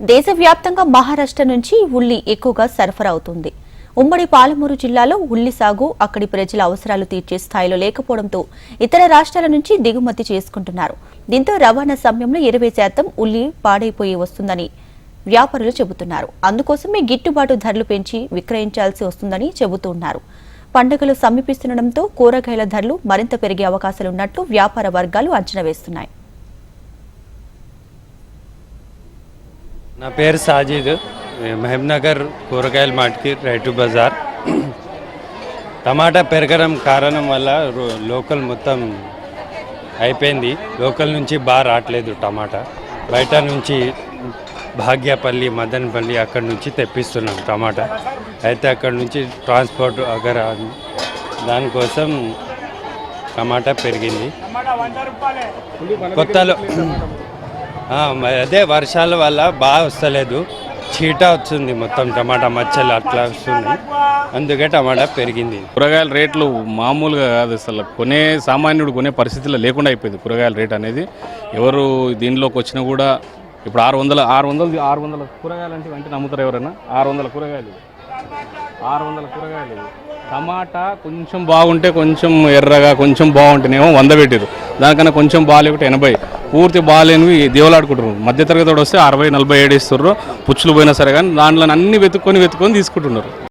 దేశవ్యాప్తంగా మహారాష్ట్ర నుంచి ఉల్లి ఎక్కువగా సరఫరా అవుతుంది. ఉమ్మడి పాలమూరు జిల్లాలో ఉల్లి సాగు అక్కడి ప్రజల అవసరాలు తీర్చే స్థాయిలో లేకపోవడంతో ఇతర రాష్ట్రాల నుంచి దిగుమతి చేసుకుంటున్నారు. దీంతో రవాణా సమయంలో ఇరవై శాతం ఉల్లి పాడైపోయి వస్తుందని వ్యాపారులు చెబుతున్నారు. అందుకోసమే గిట్టుబాటు ధరలు పెంచి విక్రయించాల్సి వస్తుందని చెబుతున్నారు పండుగలు సమీపిస్తుండటంతో కూరగాయల ధరలు మరింత పెరిగే అవకాశాలున్నట్లు వ్యాపార వర్గాలు అంచనా వేస్తున్నాయి. నా పేరు సాజీద్. మహబ్నగర్ కూరగాయల మార్ట్కి రైతు బజార్. టమాటా పెరగడం కారణం వల్ల లోకల్ మొత్తం అయిపోయింది. లోకల్ నుంచి బాగా రావట్లేదు టమాటా. బయట నుంచి భాగ్యపల్లి మదనపల్లి అక్కడ నుంచి తెప్పిస్తున్నాం టమాటా. అయితే అక్కడ నుంచి ట్రాన్స్పోర్ట్ అగర దానికోసం టమాటా పెరిగింది. కొత్తలో అదే వర్షాల వల్ల బాగా వస్తలేదు. చీట వచ్చింది మొత్తం టమాటా మచ్చలు అట్లా వస్తుంది అందుకే టమాటా పెరిగింది. కూరగాయల రేట్లు మామూలుగా కాదు అసలు. కొనే సామాన్యుడు కొనే పరిస్థితిలో లేకుండా అయిపోయింది కూరగాయల రేట్ అనేది. ఎవరు దీనిలోకి వచ్చినా కూడా ఇప్పుడు ఆరు వందల ఆరు వందలు ఆరు వందల కూరగాయలు అంటే వెంటనే నమ్ముతారు ఎవరైనా? ఆరు వందల కూరగాయలు. ఆరు వందల కూరగాయలు. టమాటా కొంచెం బాగుంటే కొంచెం ఎర్రగా కొంచెం బాగుంటేనేమో వంద పెట్టారు దానికన్నా కొంచెం బాగాలేకుంటే ఎనభై. పూర్తి బాగాలేనివి దేవులాడుకుంటారు మధ్యతరగతి తరగతి వస్తే అరవై నలభై ఏడు ఇస్తున్నారు పుచ్చులు పోయినా సరే కానీ దాంట్లో అన్ని వెతుక్కొని వెతుక్కొని తీసుకుంటున్నారు.